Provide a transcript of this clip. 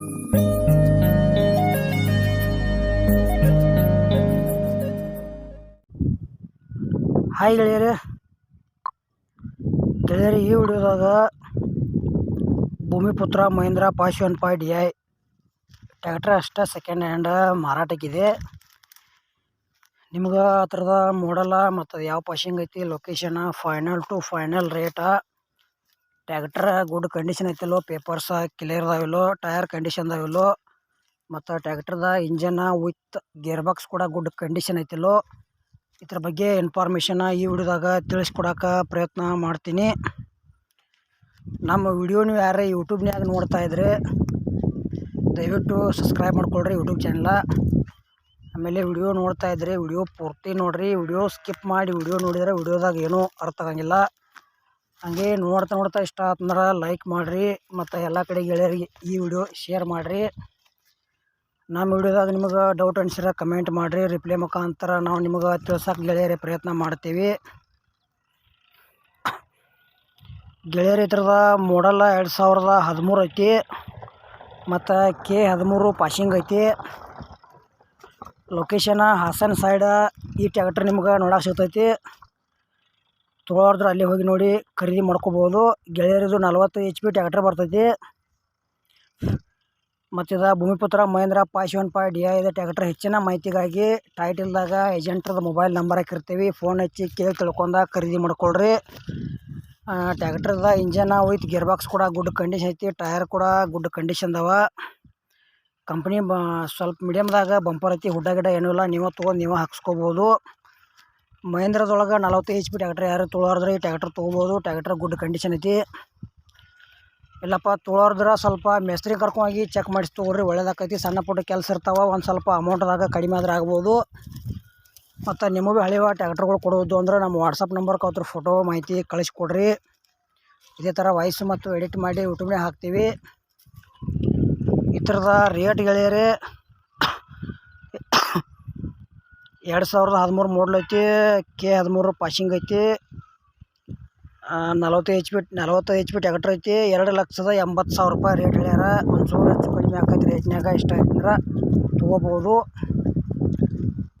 Hi ಗೆಳೆಯರೇ. ಗೆಳೆಯರೇ, ಈ ವಿಡಿಯೋದಾಗ ಭೂಮಿಪುತ್ರ ಮಹೇಂದ್ರ ಪಾಶ್ ಒನ್ ಪಾಯಿಂಟ್ ಐ ಟ್ಯಾಕ್ಟ್ರ್ ಅಷ್ಟೇ ಸೆಕೆಂಡ್ ಹ್ಯಾಂಡ್ ಮಾರಾಟಕ್ಕಿದೆ. ನಿಮ್ಗೆ ಆ ಥರದ ಮಾಡಲ್ಲ ಮತ್ತು ಯಾವ ಪಾಶಿಂಗ್ ಐತಿ location final to final rate tractor, good condition ಐತಿಲ್ಲೋ, papers clear ಅದಾವಿಲ್ಲೋ ಟೈರ್ ಕಂಡೀಷನ್ ಅದಾವಿಲ್ಲೋ ಮತ್ತು ಟ್ಯಾಕ್ಟ್ರದ ಇಂಜಿನ್ ವಿತ್ ಗೇರ್ ಬಾಕ್ಸ್ ಕೂಡ ಗುಡ್ ಕಂಡೀಷನ್ ಐತಿಲ್ಲೋ, ಇದ್ರ ಬಗ್ಗೆ ಇನ್ಫಾರ್ಮೇಷನ್ ಈ ವಿಡಿಯೋದಾಗ ತಿಳಿಸ್ಕೊಡಕ್ಕೆ ಪ್ರಯತ್ನ ಮಾಡ್ತೀನಿ. ನಮ್ಮ ವಿಡಿಯೋ ನೀವು ಯಾರು ಯೂಟ್ಯೂಬ್ನ್ಯಾಗ ನೋಡ್ತಾ ಇದ್ರೆ, ದಯವಿಟ್ಟು ಸಬ್ಸ್ಕ್ರೈಬ್ ಮಾಡ್ಕೊಳ್ರಿ ಯೂಟ್ಯೂಬ್ ಚಾನಲ ಆಮೇಲೆ ವಿಡಿಯೋ ನೋಡ್ತಾ ಇದ್ರೆ, ವಿಡಿಯೋ ಪೂರ್ತಿ ನೋಡಿರಿ, ವಿಡಿಯೋ ಸ್ಕಿಪ್ ಮಾಡಿ, ವಿಡಿಯೋ ನೋಡಿದರೆ ವಿಡಿಯೋದಾಗ ಏನೂ ಅರ್ಥ ಆಗಂಗಿಲ್ಲ. ಹಂಗೆ ನೋಡ್ತಾ ನೋಡ್ತಾ ಇಷ್ಟ ಆತಂದ್ರೆ ಲೈಕ್ ಮಾಡಿರಿ ಮತ್ತು ಎಲ್ಲ ಕಡೆ ಗೆಳೆಯರಿಗೆ ಈ ವಿಡಿಯೋ ಶೇರ್ ಮಾಡಿರಿ. ನಮ್ಮ ವಿಡಿಯೋದಾಗ ನಿಮಗೆ ಡೌಟ್ ಅನ್ಸಿರ ಕಮೆಂಟ್ ಮಾಡಿರಿ ರಿಪ್ಲೈ ಮುಖಾಂತರ ನಾವು ನಿಮಗೆ ತಿಳ್ಸೋಕೆ ಗೆಳೆಯರೇ ಪ್ರಯತ್ನ ಮಾಡ್ತೀವಿ. ಗೆಳೆಯರ ಇದ್ರದ ಮೋಡಲ್ಲ ಎರಡು ಸಾವಿರದ ಹದಿಮೂರು ಐತಿ, ಮತ್ತು ಕೆ ಹದಿಮೂರು ಪಾಸಿಂಗ್ ಐತಿ. ಲೊಕೇಶನ್ ಹಾಸನ ಸೈಡ ಈ ಟ್ಯಾಕ್ಟ್ರ್ ನಿಮ್ಗೆ ನೋಡಕ್ಕೆ ಸಿಗ್ತೈತಿ. ತೊಗೊಳೋದ್ರ ಅಲ್ಲಿ ಹೋಗಿ ನೋಡಿ ಖರೀದಿ ಮಾಡ್ಕೋಬೋದು. ಗೆಳೆಯರಿದು ನಲ್ವತ್ತು ಎಚ್ ಪಿ ಟ್ಯಾಕ್ಟ್ರ್ ಬರ್ತೈತಿ. ಮತ್ತು ಇದು ಭೂಮಿಪುತ್ರ ಮಹೇಂದ್ರ ಪಾಶ್ ಒನ್ ಪಾಯ್ ಡಿ ಐ ಟ್ಯಾಕ್ಟ್ರ್ ಹೆಚ್ಚಿನ ಮಾಹಿತಿಗಾಗಿ ಟೈಟಲ್ದಾಗ ಏಜೆಂಟ್ರದ ಮೊಬೈಲ್ ನಂಬರ್ ಹಾಕಿರ್ತೀವಿ. ಫೋನ್ ಹಚ್ಚಿ ಕೇಳಿ ತಿಳ್ಕೊಂಡ ಖರೀದಿ ಮಾಡ್ಕೊಳ್ರಿ. ಟ್ಯಾಕ್ಟ್ರದ ಇಂಜನ್ ವಿತ್ ಗೇರ್ ಬಾಕ್ಸ್ ಕೂಡ ಗುಡ್ ಕಂಡೀಷನ್ ಐತಿ. ಟಯರ್ ಕೂಡ ಗುಡ್ ಕಂಡೀಷನ್ ಅದಾವ ಕಂಪ್ನಿ ಬ, ಸ್ವಲ್ಪ ಮೀಡಿಯಮ್ದಾಗ ಬಂಪರ್ ಐತಿ. ಹುಡ್ಡ ಗಿಡ ಏನೂ ಇಲ್ಲ. ನೀವು ತೊಗೊಂಡು ನೀವು ಹಾಕ್ಸ್ಕೊಬೋದು. ಮಹೇಂದ್ರದೊಳಗೆ ನಲವತ್ತು ಎಚ್ ಪಿ ಟ್ಯಾಕ್ಟ್ರ್ ಯಾರು ತೊಳೋರ್ದ್ರೆ ಈ ಟ್ಯಾಕ್ಟ್ರ್ ತೊಗೋಬೋದು. ಟ್ಯಾಕ್ಟ್ರ್ ಗುಡ್ ಕಂಡೀಷನ್ ಐತಿ. ಇಲ್ಲಪ್ಪ ತೊಳೋರ್ದ್ರೆ ಸ್ವಲ್ಪ ಮೇಸ್ತ್ರಿ ಕರ್ಕೊಂಡೋಗಿ ಚೆಕ್ ಮಾಡಿಸಿ ತೊಗೊಳ್ರಿ ಒಳ್ಳೇದಾಕೈತಿ. ಸಣ್ಣ ಪುಟ್ಟ ಕೆಲಸ ಇರ್ತಾವೆ, ಒಂದು ಸ್ವಲ್ಪ ಅಮೌಂಟ್ದಾಗ ಕಡಿಮೆ ಆದ್ರೆ ಆಗ್ಬೋದು. ಮತ್ತು ನಿಮಗೂ ಹಳೆಯ ಟ್ಯಾಕ್ಟ್ರ್ಗಳು ಕೊಡೋದು ಅಂದ್ರೆ ನಮ್ಮ ವಾಟ್ಸಪ್ ನಂಬರ್ಗೆ ಅದ್ರ ಫೋಟೋ ಮಾಹಿತಿ ಕಳಿಸ್ಕೊಡ್ರಿ. ಇದೇ ಥರ ವಾಯ್ಸ್ ಮತ್ತು ಎಡಿಟ್ ಮಾಡಿ ಯೂಟ್ಯೂಬ್ನೇ ಹಾಕ್ತೀವಿ. ಈ ಥರದ ರೇಟ್ ಗೆಳೆಯರೇ ಎರಡು ಸಾವಿರದ ಹದಿಮೂರು ಮಾಡಲ್ ಐತಿ ಕೆ ಹದಿಮೂರು ಪಾಸಿಂಗ್ ಐತಿ ನಲವತ್ತು ಎಚ್ ಪಿ ನಲವತ್ತು ಎಚ್ ಪಿ ಟ್ಯಾಕ್ಟ್ರ್ ಐತಿ, ಎರಡು ಲಕ್ಷದ ಎಂಬತ್ತು ಸಾವಿರ ರೂಪಾಯಿ ರೇಟ್ ಹೇಳ್ಯಾರ. ಒಂಚೂರು ಹೆಚ್ಚು ಕಡಿಮೆ ಆಕೈತಿ ರೇಟ್ನಾಗ ಇಷ್ಟ ಆಯ್ತಂದ್ರೆ ತೊಗೋಬೋದು.